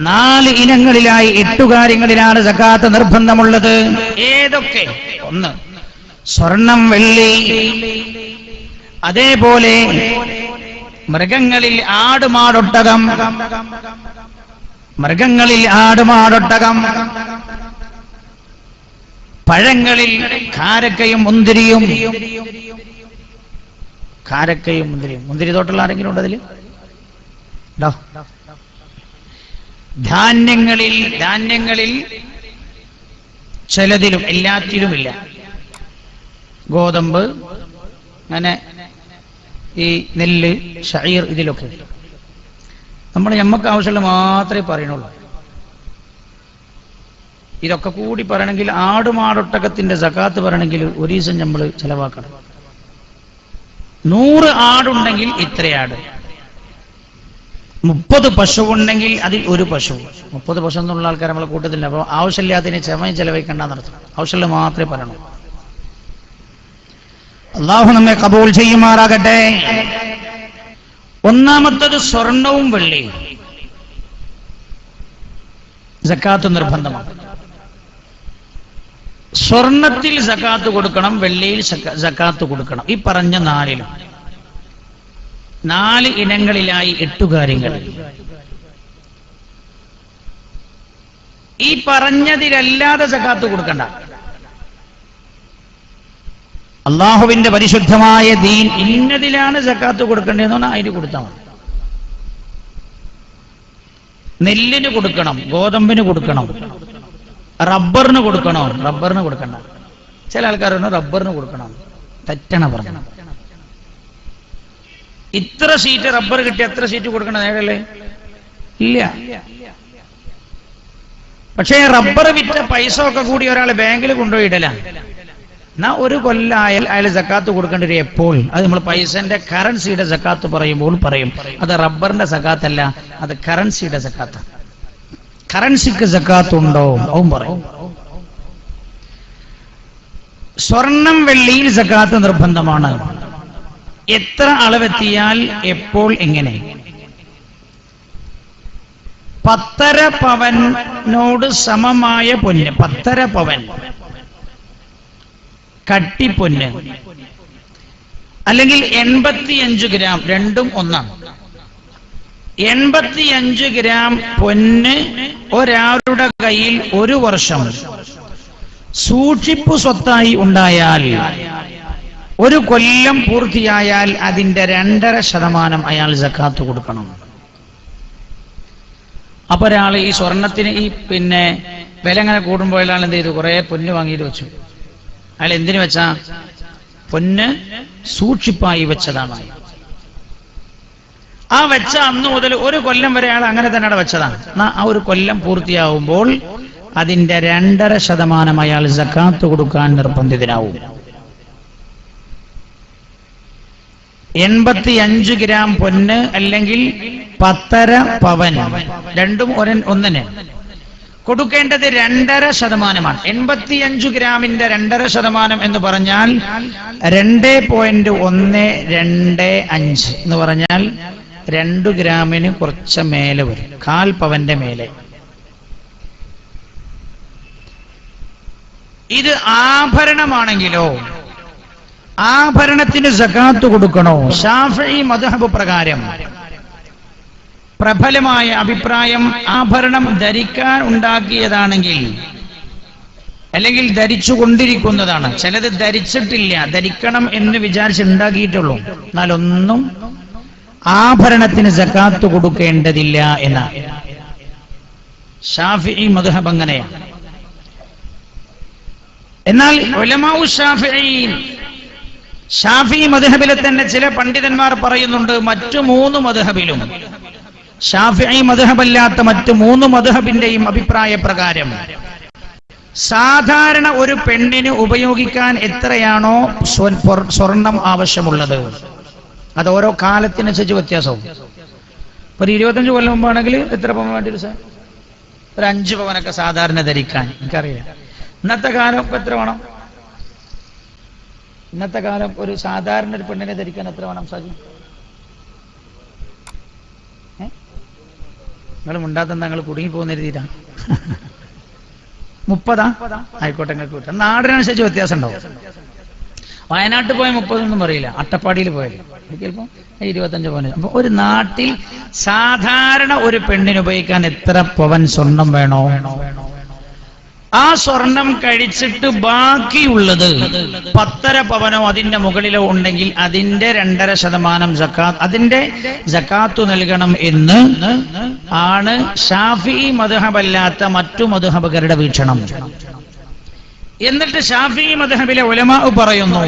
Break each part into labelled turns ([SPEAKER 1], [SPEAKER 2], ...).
[SPEAKER 1] നാല് ഇനങ്ങളിലായി എട്ടു കാര്യങ്ങളിലാണ് സക്കാത്ത് നിർബന്ധമുള്ളത്. ഏതൊക്കെ? ഒന്ന് സ്വർണം വെള്ളി. അതേപോലെ മൃഗങ്ങളിൽ ആടുമാടൊട്ടകം. മൃഗങ്ങളിൽ ആടുമാടൊട്ടകം. പഴങ്ങളിൽ കാരക്കയും മുന്തിരിയും. കാരക്കയും മുന്തിരിയും. മുന്തിരി തോട്ടുള്ള ആരെങ്കിലും ഉണ്ട് അതിൽ? ഉണ്ടോ? ധാന്യങ്ങളിൽ ധാന്യങ്ങളിൽ ചിലതിലും എല്ലാറ്റിലുമില്ല. ഗോതമ്പ് അങ്ങനെ ഈ നെല്ല് ഷയർ ഇതിലൊക്കെ. നമ്മൾ നമുക്ക് ആവശ്യമുള്ള മാത്രമേ പറയണുള്ളൂ ഇതൊക്കെ കൂടി പറയണമെങ്കിൽ ആടുമാടൊട്ടകത്തിന്റെ സക്കാത്ത് പറയണമെങ്കിൽ ഒരു ദിവസം നമ്മൾ ചെലവാക്കണം. നൂറ് ആടുണ്ടെങ്കിൽ ഇത്ര ആട് മുപ്പത് പശു ഉണ്ടെങ്കിൽ അതിൽ ഒരു പശു. മുപ്പത് പശു എന്നുള്ള ആൾക്കാർ നമ്മളെ കൂട്ടത്തില്ല അപ്പോൾ ആവശ്യമില്ലാത്തതിന് ക്ഷമയും നടത്തണം ആവശ്യമുള്ള മാത്രമേ പറയണൂ. അള്ളാഹു നമ്മെ കബൂൽ ചെയ്യുമാറാകട്ടെ. ഒന്നാമത്തത് സ്വർണവും വെള്ളിയും. ജക്കാത്ത് നിർബന്ധമാണ്. സ്വർണത്തിൽ ജക്കാത്ത് കൊടുക്കണം വെള്ളിയിൽ ജക്കാത്ത് കൊടുക്കണം. ഈ പറഞ്ഞ നാലിലും. നാല് ഇനങ്ങളിലായി എട്ടു കാര്യങ്ങൾ. ഈ പറഞ്ഞതിലല്ലാതെ സക്കാത്ത് കൊടുക്കണ്ട. അള്ളാഹുവിന്റെ പരിശുദ്ധമായ ദീൻ ഇന്നതിലാണ് സക്കാത്ത് കൊടുക്കേണ്ടതെന്ന് പറഞ്ഞാൽ അതിന് കൊടുത്താൽ മതി. നെല്ലിന് കൊടുക്കണം ഗോതമ്പിന് കൊടുക്കണം റബ്ബറിന് കൊടുക്കണോ. റബ്ബറിന് കൊടുക്കണ്ട. ചില ആൾക്കാർ പറഞ്ഞു റബ്ബറിന് കൊടുക്കണം. തെറ്റണ പറഞ്ഞു ഇത്ര സീറ്റ് റബ്ബർ കിട്ടി എത്ര സീറ്റ് കൊടുക്കണം നേടല്ലേ ഇല്ല. പക്ഷേ റബ്ബർ വിറ്റ പൈസ ഒക്കെ കൂടി ഒരാൾ ബാങ്കിൽ കൊണ്ടുപോയി ഇടലാണ് എന്നാ ഒരു കൊല്ലായാൽ അയാൾ സക്കാത്ത് കൊടുക്കേണ്ടി വരും എപ്പോൾ? അത് നമ്മൾ പൈസന്റെ കറൻസിയുടെ സക്കാത്ത് പറയുമ്പോൾ പറയും. അത് റബ്ബറിന്റെ സക്കാത്തല്ല അത് കറൻസിയുടെ സക്കാത്ത് കറൻസിക്ക് സക്കാത്ത് ഉണ്ടോ? അവൻ പറയും. സ്വർണം വെള്ളിയിൽ സക്കാത്ത് നിർബന്ധമാണ്. എത്ര അളവെത്തിയാൽ എപ്പോൾ എങ്ങനെ? പത്തര പവനോട് സമമായ പൊന്ന്. പത്തര പവൻ. കട്ടിപ്പൊന്ന് അല്ലെങ്കിൽ എൺപത്തിയഞ്ച് ഗ്രാം. രണ്ടും ഒന്നാണ്. എൺപത്തിയഞ്ച് ഗ്രാം പൊന്ന് ഒരാളുടെ കയ്യിൽ ഒരു വർഷം. സൂക്ഷിപ്പു സ്വത്തായി ഉണ്ടായാൽ ഒരു കൊല്ലം പൂർത്തിയായാൽ അതിന്റെ രണ്ടര ശതമാനം അയാൾ ജക്കാത്ത് കൊടുക്കണം. അപ്പൊ ഒരാൾ ഈ സ്വർണത്തിന് ഈ പിന്നെ വില അങ്ങനെ കൂടുമ്പോൾ അയാൾ എന്ത് ചെയ്തു? കുറെ പൊന്ന് വാങ്ങിയിട്ട് വെച്ചു. അയാൾ എന്തിനു വെച്ചാ? പൊന്ന് സൂക്ഷിപ്പായി വെച്ചതാണ്. ആ വെച്ച അന്ന് മുതൽ ഒരു കൊല്ലം വരെ അയാൾ അങ്ങനെ തന്നെ വെച്ചതാണ്. ആ ഒരു കൊല്ലം പൂർത്തിയാവുമ്പോൾ അതിന്റെ രണ്ടര ശതമാനം അയാൾ ജക്കാത്ത് കൊടുക്കാൻ നിർബന്ധിതനാവും. എൺപത്തി അഞ്ച് ഗ്രാം പൊന്ന് അല്ലെങ്കിൽ പത്തര പവൻ. രണ്ടും ഒരൻ ഒന്നിന്. കൊടുക്കേണ്ടത് രണ്ടര ശതമാനമാണ്. എൺപത്തിയഞ്ചു ഗ്രാമിന്റെ രണ്ടര ശതമാനം എന്ന് പറഞ്ഞാൽ രണ്ട് പോയിന്റ് ഒന്ന് രണ്ട് അഞ്ച് എന്ന് പറഞ്ഞാൽ രണ്ടു ഗ്രാമിന് കുറച്ച് മേലെ വരും. കാൽ പവന്റെ മേലെ. ഇത് ആഭരണമാണെങ്കിലോ ആഭരണത്തിന് സക്കാത്ത് കൊടുക്കണോ? ഷാഫി മധുഹബ് പ്രകാരം. പ്രബലമായ അഭിപ്രായം ആഭരണം ധരിക്കാൻ ഉണ്ടാക്കിയതാണെങ്കിൽ അല്ലെങ്കിൽ ധരിച്ചു കൊണ്ടിരിക്കുന്നതാണ്. ചിലത് ധരിച്ചിട്ടില്ല ധരിക്കണം എന്ന് വിചാരിച്ച് ഉണ്ടാക്കിയിട്ടുള്ളൂ. എന്നാൽ ഒന്നും ആഭരണത്തിന് സക്കാത്ത് കൊടുക്കേണ്ടതില്ല എന്ന. ഷാഫി മധുഹബ് അങ്ങനെയാണ് എന്നാൽ ഷാഫിഈൻ ഷാഫി മധുഹബിലെ തന്നെ ചില പണ്ഡിതന്മാർ പറയുന്നുണ്ട് മറ്റു മൂന്ന് മധുഹബിലും ഷാഫി മധുഹബല്ലാത്ത മറ്റു മൂന്ന് മധുഹബിന്റെയും അഭിപ്രായ പ്രകാരം. സാധാരണ ഒരു പെണ്ണിന് ഉപയോഗിക്കാൻ എത്രയാണോ സ്വ- സ്വർണം ആവശ്യമുള്ളത്. അത് ഓരോ കാലത്തിനനുസരിച്ച് വ്യത്യാസവും. ഒരു ഇരുപത്തഞ്ച് കൊല്ലം മുമ്പാണെങ്കിൽ എത്ര പവൻ വേണ്ടി സാർ? ഒരു അഞ്ച് പവനൊക്കെ സാധാരണ ധരിക്കാൻ. എനിക്കറിയാം ഇന്നത്തെ കാലം എത്ര വേണം? ഇന്നത്തെ കാലം ഒരു സാധാരണ ഒരു പെണ്ണിനെ ധരിക്കാൻ എത്ര വേണം സാജി? നിങ്ങൾ മുണ്ടാത്ത ഞങ്ങൾ കുടുങ്ങി പോകുന്ന രീതിയിലാ മുപ്പതാ? ആയിക്കോട്ടെ നിങ്ങൾക്ക് കിട്ടും നാടിനനുസരിച്ച് വ്യത്യാസം ഉണ്ടാവും. വയനാട്ടിൽ പോയ മുപ്പതൊന്നും അറിയില്ല അട്ടപ്പാടിയിൽ പോയാലും ചിലപ്പോ ഇരുപത്തഞ്ച് പവൻ. അപ്പൊ ഒരു നാട്ടിൽ സാധാരണ ഒരു പെണ്ണിന് ഉപയോഗിക്കാൻ എത്ര പവൻ സ്വർണം വേണോ വേണോ വേണോ? ആ സ്വർണം കഴിച്ചിട്ട് ബാക്കിയുള്ളത് പത്തര പവനോ അതിന്റെ മുകളിലോ ഉണ്ടെങ്കിൽ അതിന്റെ രണ്ടര ശതമാനം ജക്കാത്ത് അതിന്റെ ജക്കാത്തു നൽകണം എന്ന് ആണ് ഷാഫി മധുഹബല്ലാത്ത മറ്റു മധുഹബുകാരുടെ വീക്ഷണം. എന്നിട്ട് ഷാഫി മധുഹബിലെ ഉലമാ പറയുന്നു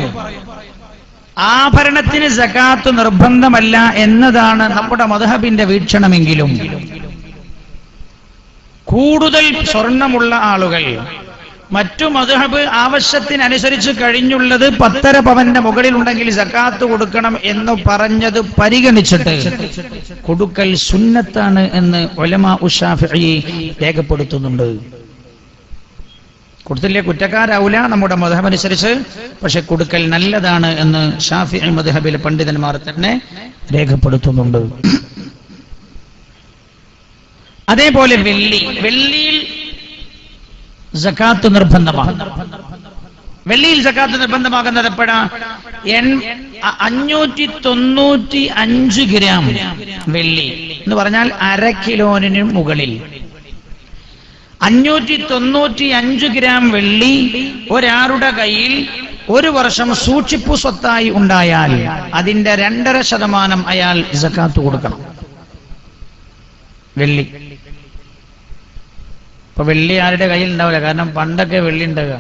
[SPEAKER 1] ആഭരണത്തിന് ജക്കാത്ത് നിർബന്ധമല്ല എന്നതാണ് നമ്മുടെ മധുഹബിന്റെ വീക്ഷണമെങ്കിലും. കൂടുതൽ സ്വർണമുള്ള ആളുകൾ. മറ്റു മധുഹബ് ആവശ്യത്തിനനുസരിച്ച് കഴിഞ്ഞുള്ളത് പത്തര പവന്റെ മുകളിൽ ഉണ്ടെങ്കിൽ സക്കാത്ത് കൊടുക്കണം എന്ന് പറഞ്ഞത് പരിഗണിച്ചിട്ട് കൊടുക്കൽ സുന്നത്താണ് എന്ന് ഒലമ ഉഷാഫി രേഖപ്പെടുത്തുന്നുണ്ട്. കൊടുത്തില്ലേ? കുറ്റക്കാരാവൂല നമ്മുടെ മധുഹബ് അനുസരിച്ച് പക്ഷെ കൊടുക്കൽ നല്ലതാണ് എന്ന് ഷാഫി മധുഹബിലെ പണ്ഡിതന്മാർ തന്നെ രേഖപ്പെടുത്തുന്നുണ്ട്. അതേപോലെ വെള്ളി. വെള്ളിയിൽ ജക്കാത്ത് നിർബന്ധമാണ്. വെള്ളിയിൽ ജക്കാത്ത് നിർബന്ധമാകുന്നത് എപ്പോഴാ? അഞ്ഞൂറ്റി തൊണ്ണൂറ്റി അഞ്ച് ഗ്രാം വെള്ളി എന്ന് പറഞ്ഞാൽ അര കിലോന് മുകളിൽ. അഞ്ഞൂറ്റി തൊണ്ണൂറ്റി അഞ്ച് ഗ്രാം വെള്ളി ഒരാളുടെ കയ്യിൽ ഒരു വർഷം സൂക്ഷിപ്പു സ്വത്തായി ഉണ്ടായാൽ അതിന്റെ രണ്ടര ശതമാനം അയാൾ ജക്കാത്ത് കൊടുക്കണം. വെള്ളി. ഇപ്പൊ വെള്ളി ആരുടെ കയ്യിൽ ഉണ്ടാവില്ല കാരണം പണ്ടൊക്കെ വെള്ളി ഉണ്ടാകുക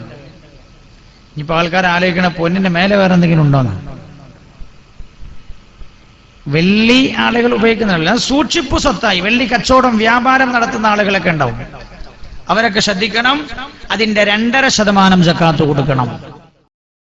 [SPEAKER 1] ഇനിയിപ്പോ ആൾക്കാർ ആലോചിക്കണ പൊന്നിന്റെ മേലെ വേറെ എന്തെങ്കിലും ഉണ്ടോന്ന് വെള്ളി ആളുകൾ ഉപയോഗിക്കുന്നില്ല സൂക്ഷിപ്പ് സ്വത്തായി. വെള്ളി കച്ചവടം വ്യാപാരം നടത്തുന്ന ആളുകളൊക്കെ ഉണ്ടാവും. അവരൊക്കെ ശ്രദ്ധിക്കണം അതിന്റെ രണ്ടര ശതമാനം ജക്കാത്ത് കൊടുക്കണം.